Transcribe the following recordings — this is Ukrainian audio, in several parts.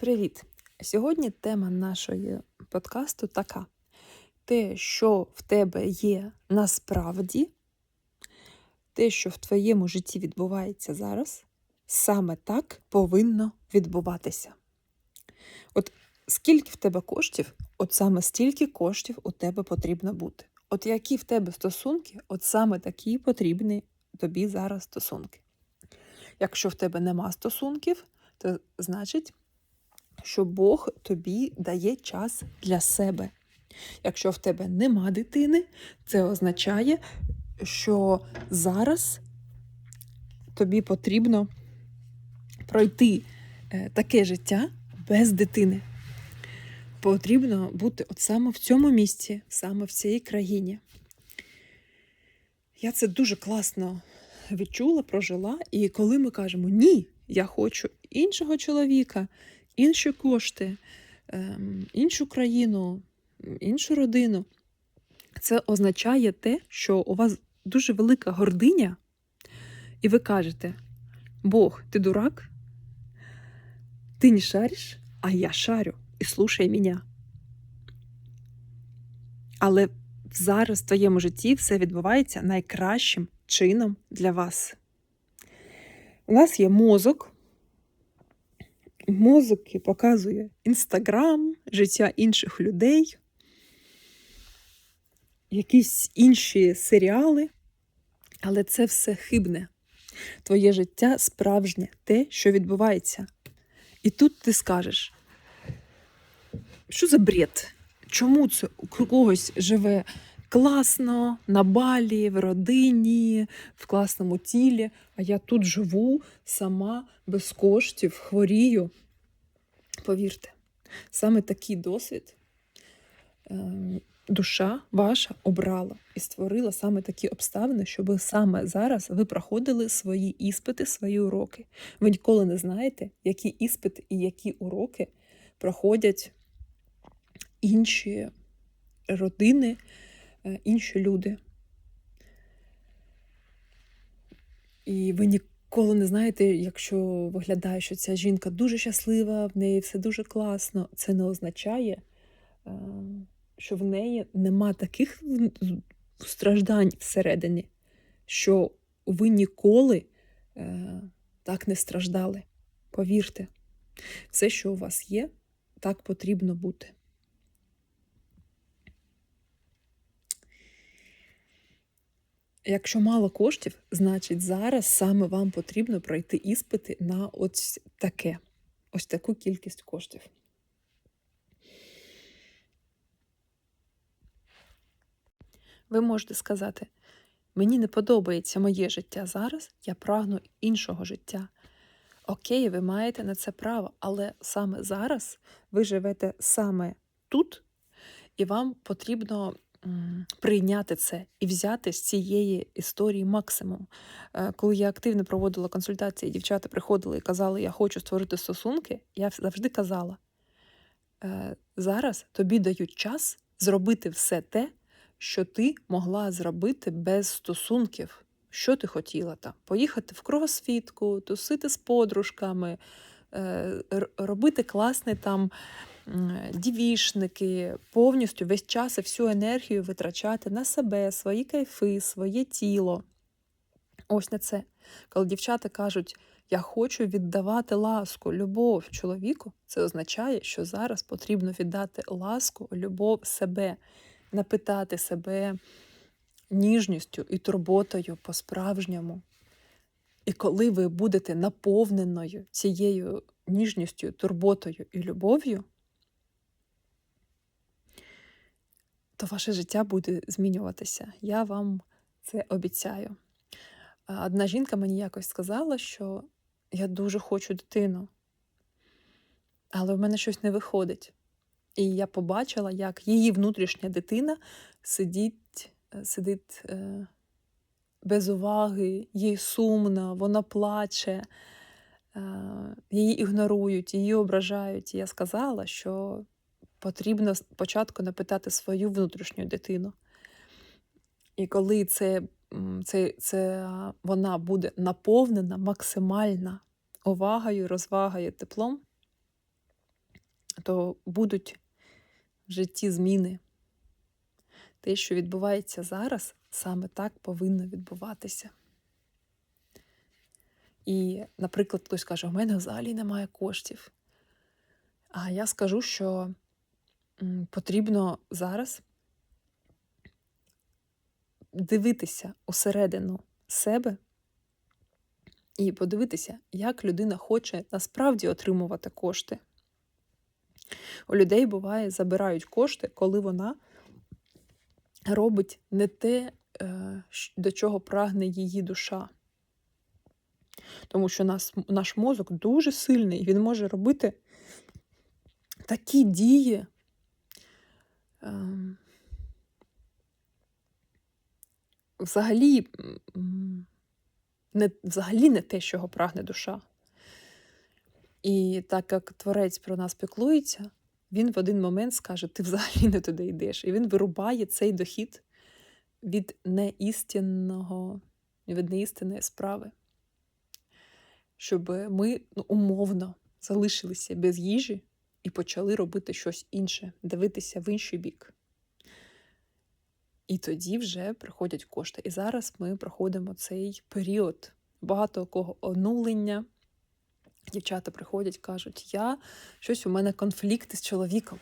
Привіт! Сьогодні тема нашої подкасту така: те, що в тебе є насправді, те, що в твоєму житті відбувається зараз, саме так повинно відбуватися. От скільки в тебе коштів, от саме стільки коштів у тебе потрібно бути. От які в тебе стосунки, от саме такі потрібні тобі зараз стосунки. Якщо в тебе нема стосунків, то значить що Бог тобі дає час для себе. Якщо в тебе нема дитини, це означає, що зараз тобі потрібно пройти е, таке життя без дитини. Потрібно бути от саме в цьому місці, саме в цій країні. Я це дуже класно відчула, прожила. І коли ми кажемо ні, я хочу іншого чоловіка, інші кошти, ем, іншу країну, іншу родину. Це означає те, що у вас дуже велика гординя, і ви кажете: Бог, ти дурак? Ти не шариш, а я шарю і слушай мене. Але зараз в твоєму житті все відбувається найкращим чином для вас. У нас є мозок, мозок показує інстаграм, життя інших людей, якісь інші серіали, але це все хибне. Твоє життя справжнє те, що відбувається. І тут ти скажеш, що за бред? Чому це у когось живе класно, на балі, в родині, в класному тілі, а я тут живу сама без коштів, хворію. Повірте, саме такий досвід ем, душа ваша обрала і створила саме такі обставини, щоб саме зараз ви проходили свої іспити, свої уроки. Ви ніколи не знаєте, які іспити і які уроки проходять інші родини. Е, інші люди. І ви ніколи не знаєте, якщо виглядає, що ця жінка дуже щаслива, в неї все дуже класно, це не означає, е, що в неї нема таких страждань всередині, що ви ніколи е, так не страждали. Повірте, все, що у вас є, так потрібно бути. Якщо мало коштів, значить зараз саме вам потрібно пройти іспити на ось таке, ось таку кількість коштів. Ви можете сказати, мені не подобається моє життя зараз, я прагну іншого життя. Окей, ви маєте на це право, але саме зараз ви живете саме тут, і вам потрібно прийняти це і взяти з цієї історії максимум. Е, коли я активно проводила консультації, дівчата приходили і казали, я хочу створити стосунки, я завжди казала: «Е, зараз тобі дають час зробити все те, що ти могла зробити без стосунків. Що ти хотіла там? Поїхати в кругосвітку, тусити з подружками, е, робити класний там дівішники, повністю весь час і всю енергію витрачати на себе, свої кайфи, своє тіло. Ось на це. Коли дівчата кажуть, я хочу віддавати ласку, любов чоловіку, це означає, що зараз потрібно віддати ласку, любов себе, напитати себе ніжністю і турботою по-справжньому. І коли ви будете наповненою цією ніжністю, турботою і любов'ю, то ваше життя буде змінюватися. Я вам це обіцяю. Одна жінка мені якось сказала, що я дуже хочу дитину, але в мене щось не виходить. І я побачила, як її внутрішня дитина сидить, е, сидить е, без уваги, їй сумно, вона плаче, е, її ігнорують, її ображають. І я сказала, що потрібно спочатку напитати свою внутрішню дитину. І коли це, це, це вона буде наповнена максимальна увагою, розвагою, теплом, то будуть в житті зміни. Те, що відбувається зараз, саме так повинно відбуватися. І, наприклад, хтось каже, у мене взагалі немає коштів. А я скажу, що потрібно зараз дивитися усередину себе і подивитися, як людина хоче насправді отримувати кошти. У людей буває, забирають кошти, коли вона робить не те, е, до чого прагне її душа. Тому що нас, наш мозок дуже сильний, він може робити такі дії. Ем, взагалі не, взагалі не те, чого прагне душа. І так як творець про нас піклується, він в один момент скаже: ти взагалі не туди йдеш. І він вирубає цей дохід від неістинного, від неістинної справи, щоб ми ну, умовно залишилися без їжі і почали робити щось інше, дивитися в інший бік. І тоді вже приходять кошти. І зараз ми проходимо цей період багато кого онулення. Дівчата приходять, кажуть, я щось у мене конфлікти з чоловіком.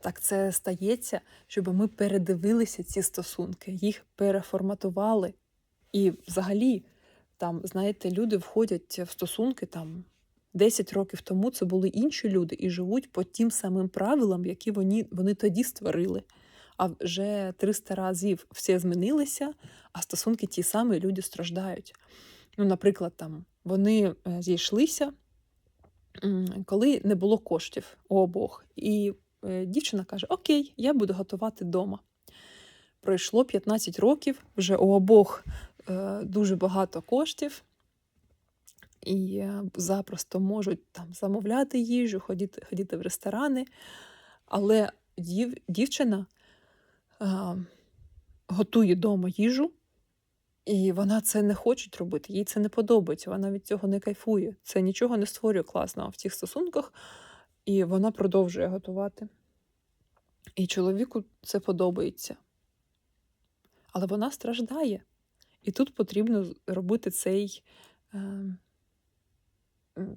Так це стається, щоб ми передивилися ці стосунки, їх переформатували. І взагалі, там, знаєте, люди входять в стосунки там 10 років тому це були інші люди і живуть по тим самим правилам, які вони, вони тоді створили. А вже 300 разів все змінилися, а стосунки ті самі люди страждають. Ну, наприклад, там вони е, зійшлися, коли не було коштів у обох. І е, дівчина каже: Окей, я буду готувати вдома. Пройшло 15 років, вже у обох е, дуже багато коштів, і запросто можуть там замовляти їжу, ходити ходити в ресторани. Але дів, дівчина а, готує вдома їжу, і вона це не хоче робити, їй це не подобається, вона від цього не кайфує. Це нічого не створює класного в цих стосунках, і вона продовжує готувати. І чоловіку це подобається. Але вона страждає. І тут потрібно робити цей е,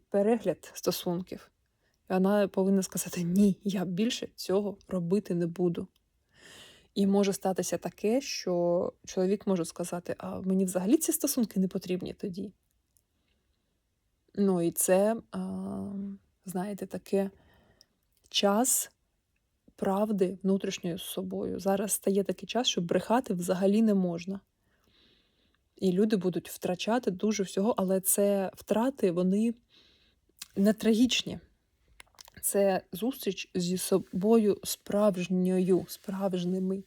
перегляд стосунків. І вона повинна сказати: Ні, я більше цього робити не буду. І може статися таке, що чоловік може сказати, а мені взагалі ці стосунки не потрібні тоді. Ну і це, знаєте, таке час правди внутрішньої з собою. Зараз стає такий час, що брехати взагалі не можна. І люди будуть втрачати дуже всього, але це втрати, вони не трагічні це зустріч зі собою справжньою, справжніми.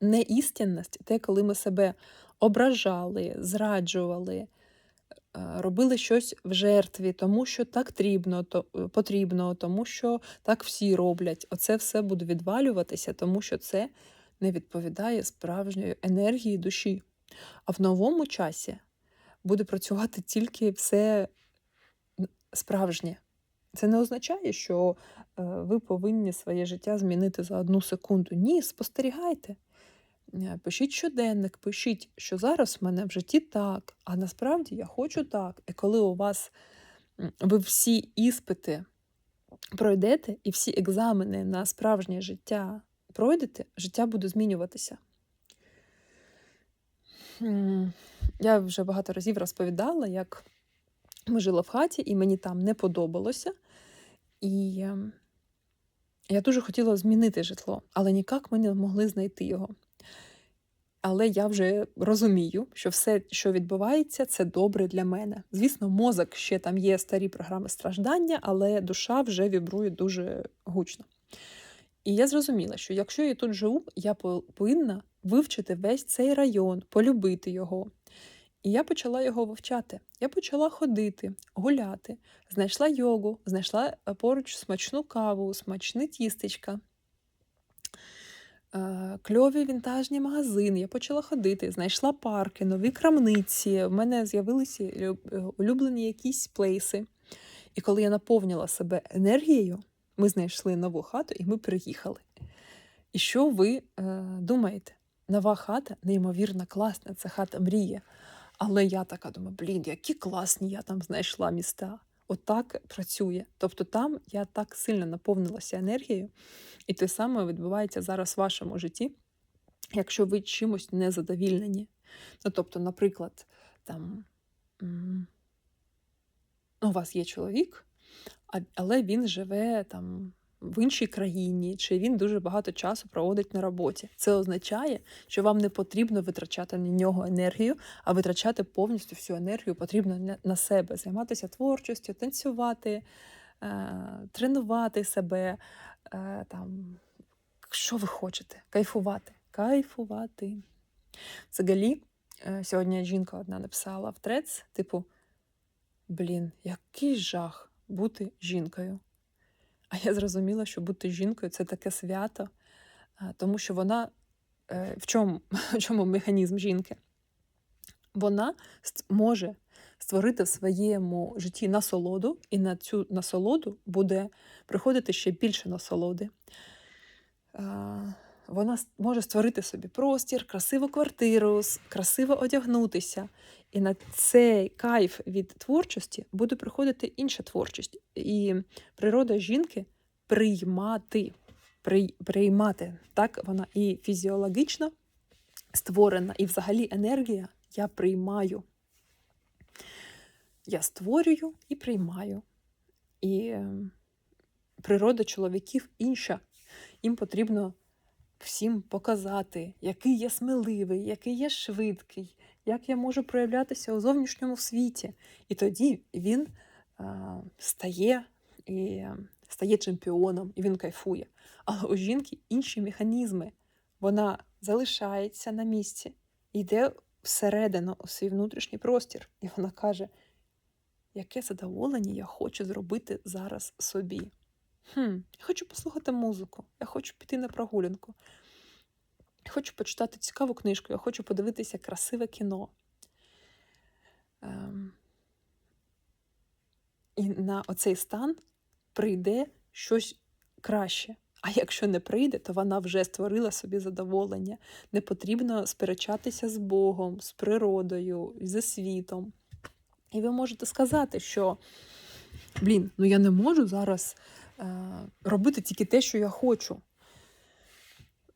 Неістинність те, коли ми себе ображали, зраджували, робили щось в жертві, тому що так потрібно, то, потрібно, тому що так всі роблять. Оце все буде відвалюватися, тому що це не відповідає справжньої енергії душі. А в новому часі буде працювати тільки все справжнє. Це не означає, що е, ви повинні своє життя змінити за одну секунду. Ні, спостерігайте. Е, пишіть щоденник, пишіть, що зараз в мене в житті так, а насправді я хочу так. І коли у вас ви всі іспити пройдете і всі екзамени на справжнє життя пройдете, життя буде змінюватися. Я вже багато разів розповідала, як ми жили в хаті, і мені там не подобалося. І ем, я дуже хотіла змінити житло, але ніяк ми не могли знайти його. Але я вже розумію, що все, що відбувається, це добре для мене. Звісно, мозок ще там є старі програми страждання, але душа вже вібрує дуже гучно. І я зрозуміла, що якщо я тут живу, я повинна вивчити весь цей район, полюбити його. І я почала його вивчати. Я почала ходити, гуляти, знайшла йогу, знайшла е, поруч смачну каву, смачне тістечка. е, кльові вінтажні магазини. Я почала ходити, знайшла парки, нові крамниці. В мене з'явилися е, улюблені якісь плейси. І коли я наповнила себе енергією, ми знайшли нову хату і ми переїхали. І що ви е, думаєте? Нова хата неймовірно класна, це хата мрії. Але я така думаю, блін, які класні я там знайшла міста. Отак працює. Тобто там я так сильно наповнилася енергією, і те саме відбувається зараз в вашому житті, якщо ви чимось не задовільнені. Ну, тобто, наприклад, там ну, у вас є чоловік, але він живе там в іншій країні, чи він дуже багато часу проводить на роботі. Це означає, що вам не потрібно витрачати на нього енергію, а витрачати повністю всю енергію потрібно на- себе, займатися творчістю, танцювати, е, тренувати себе, е, там, що ви хочете, кайфувати. Кайфувати. Взагалі, е, сьогодні жінка одна написала в трец, типу, блін, який жах бути жінкою. А я зрозуміла, що бути жінкою це таке свято, тому що вона е, в чому, в чому механізм жінки? Вона може створити в своєму житті насолоду, і на цю насолоду буде приходити ще більше насолоди. Вона може створити собі простір, красиву квартиру, красиво одягнутися. І на цей кайф від творчості буде приходити інша творчість. І природа жінки приймати, при, приймати. Так вона і фізіологічно створена, і взагалі енергія я приймаю. Я створюю і приймаю. І е, природа чоловіків інша. Їм потрібно всім показати, який я сміливий, який я швидкий, як я можу проявлятися у зовнішньому світі. І тоді він а, стає і е, стає чемпіоном, і він кайфує. Але у жінки інші механізми. Вона залишається на місці, йде всередину у свій внутрішній простір, і вона каже: яке задоволення я хочу зробити зараз собі. Хм, я хочу послухати музику, я хочу піти на прогулянку. Я хочу почитати цікаву книжку, я хочу подивитися красиве кіно. Ем, і на оцей стан прийде щось краще. А якщо не прийде, то вона вже створила собі задоволення. Не потрібно сперечатися з Богом, з природою, зі світом. І ви можете сказати, що блін, ну я не можу зараз робити тільки те, що я хочу.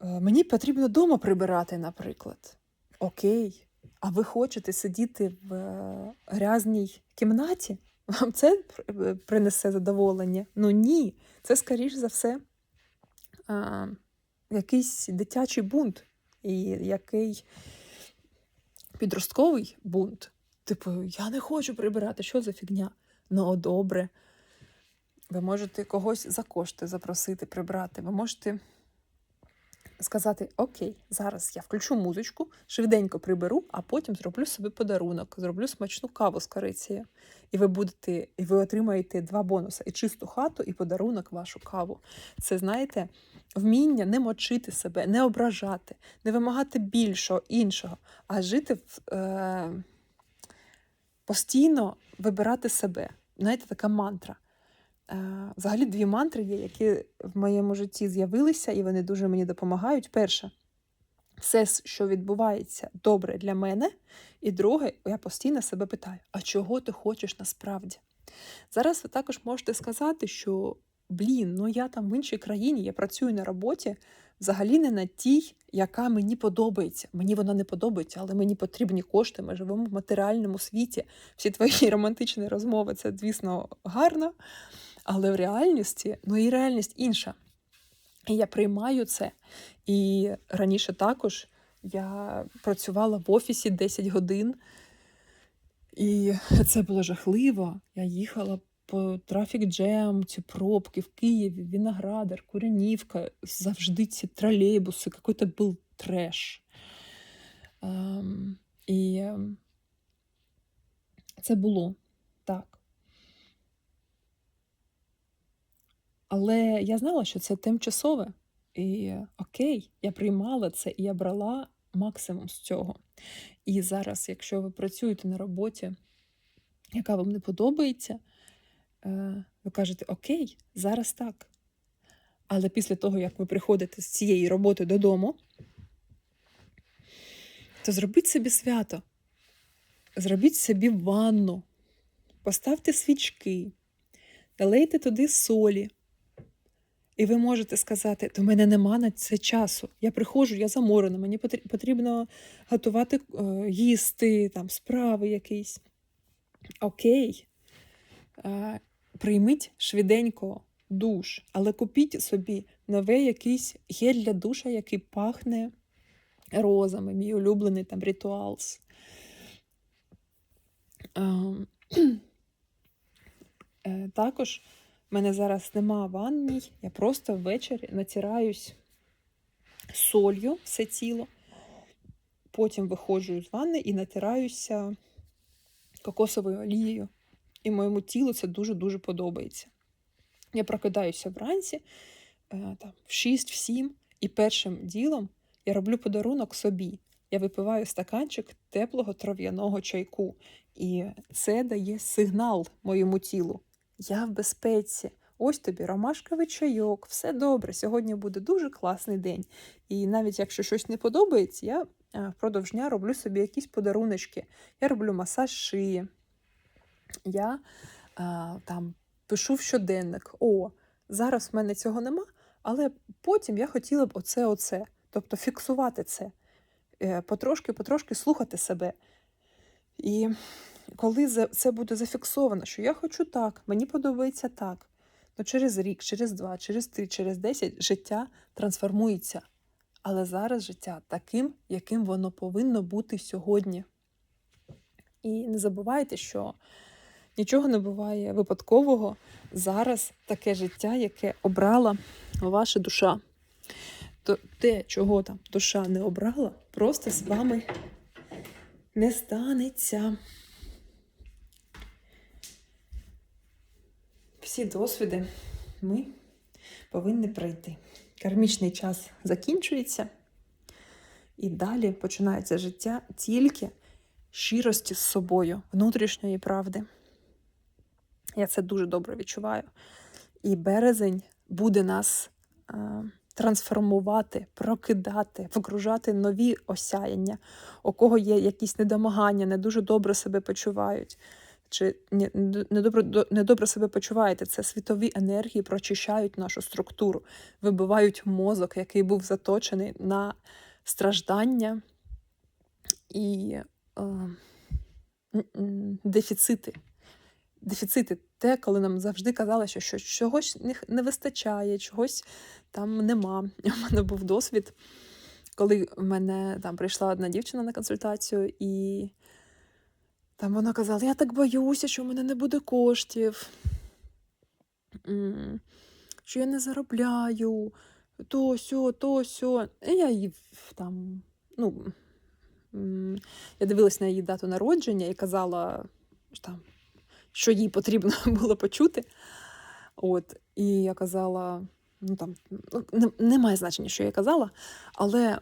Е, мені потрібно вдома прибирати, наприклад. Окей. А ви хочете сидіти в е, грязній кімнаті? Вам це е, принесе задоволення? Ну ні. Це, скоріш за все, а, якийсь дитячий бунт, і який підростковий бунт. Типу, я не хочу прибирати, що за фігня? Ну, добре. Ви можете когось за кошти запросити прибрати. Ви можете сказати: Окей, зараз я включу музичку, швиденько приберу, а потім зроблю собі подарунок, зроблю смачну каву з корицею. І ви будете, і ви отримаєте два бонуси: і чисту хату, і подарунок вашу каву. Це знаєте, вміння не мочити себе, не ображати, не вимагати більшого, іншого, а жити в, е, постійно вибирати себе. Знаєте, така мантра. Е, Взагалі дві мантри є, які в моєму житті з'явилися, і вони дуже мені допомагають. Перша все, що відбувається добре для мене. І друге, я постійно себе питаю: а чого ти хочеш насправді? Зараз ви також можете сказати, що блін, ну я там в іншій країні, я працюю на роботі, взагалі не на тій, яка мені подобається. Мені вона не подобається, але мені потрібні кошти. Ми живемо в матеріальному світі. Всі твої романтичні розмови це, звісно, гарно. Але в реальності, ну і реальність інша. І я приймаю це. І раніше також я працювала в офісі 10 годин, і це було жахливо. Я їхала по трафік джем, ці пробки в Києві, Віноградар, Куренівка, завжди ці тролейбуси, який-то був треш. Ем, і ем, це було так. Але я знала, що це тимчасове. І окей, я приймала це і я брала максимум з цього. І зараз, якщо ви працюєте на роботі, яка вам не подобається, е, ви кажете, окей, зараз так. Але після того, як ви приходите з цієї роботи додому, то зробіть собі свято. Зробіть собі ванну, поставте свічки, налейте туди солі. І ви можете сказати, до мене нема на це часу. Я приходжу, я заморена, мені потрібно готувати е, їсти, там, справи якісь. Окей, е, прийміть швиденько душ, але купіть собі новий якийсь гель для душа, який пахне розами, мій улюблений там ритуалс. Ем, е, також в мене зараз нема ванній, я просто ввечері натираюсь солью все тіло, потім виходжу з ванни і натираюся кокосовою олією. І моєму тілу це дуже-дуже подобається. Я прокидаюся вранці е, там, в 6-7, і першим ділом я роблю подарунок собі. Я випиваю стаканчик теплого трав'яного чайку. І це дає сигнал моєму тілу. Я в безпеці. Ось тобі ромашковий чайок, все добре. Сьогодні буде дуже класний день. І навіть якщо щось не подобається, я впродовж дня роблю собі якісь подаруночки. Я роблю масаж шиї. Я а, там пишу в щоденник. О, зараз в мене цього нема, але потім я хотіла б оце, оце. Тобто фіксувати це, потрошки-потрошки слухати себе. І коли це буде зафіксовано, що я хочу так, мені подобається так, то через рік, через два, через три, через десять життя трансформується. Але зараз життя таким, яким воно повинно бути сьогодні. І не забувайте, що нічого не буває випадкового. Зараз таке життя, яке обрала ваша душа. То те, чого там душа не обрала, просто з вами не станеться. Всі досвіди ми повинні пройти. Кармічний час закінчується, і далі починається життя тільки щирості з собою, внутрішньої правди. Я це дуже добре відчуваю. І березень буде нас е, трансформувати, прокидати, вгружати нові осяяння, у кого є якісь недомагання, не дуже добре себе почувають. Чи недобре недобре себе почуваєте, це світові енергії прочищають нашу структуру, вибивають мозок, який був заточений на страждання і е, дефіцити. Дефіцити те, коли нам завжди казали, що, що чогось не вистачає, чогось там нема. У мене був досвід, коли в мене там прийшла одна дівчина на консультацію, і там вона казала: Я так боюся, що в мене не буде коштів, що я не заробляю, то сьо, то сьо. І я її там, ну, я дивилась на її дату народження і казала, що там що їй потрібно було почути. От, І я казала, ну там ну, немає значення, що я казала, але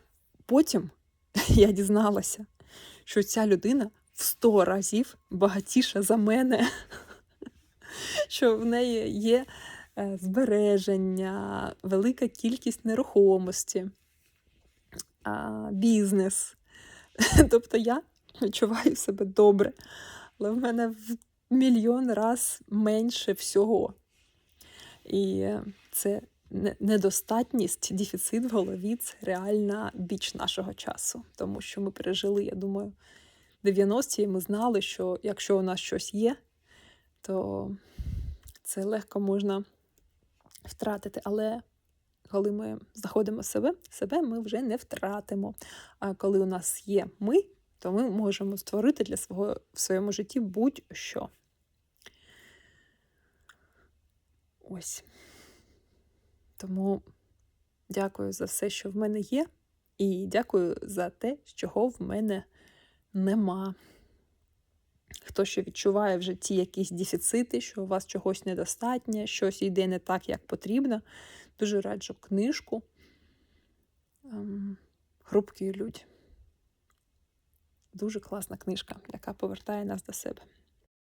потім я дізналася, що ця людина в сто разів багатіша за мене, що в неї є е, збереження, велика кількість нерухомості, бізнес. Тобто я відчуваю себе добре, але в мене в мільйон раз менше всього. І це недостатність, дефіцит в голові це реальна біч нашого часу. Тому що ми пережили, я думаю, 90-ті ми знали, що якщо у нас щось є, то це легко можна втратити. Але коли ми знаходимо себе, себе ми вже не втратимо. А коли у нас є ми, то ми можемо створити для свого в своєму житті будь-що. Ось. Тому дякую за все, що в мене є, і дякую за те, чого в мене нема. Хто ще відчуває в житті якісь дефіцити, що у вас чогось недостатньо, щось йде не так, як потрібно. Дуже раджу книжку ем, хрупкі люди. Дуже класна книжка, яка повертає нас до себе.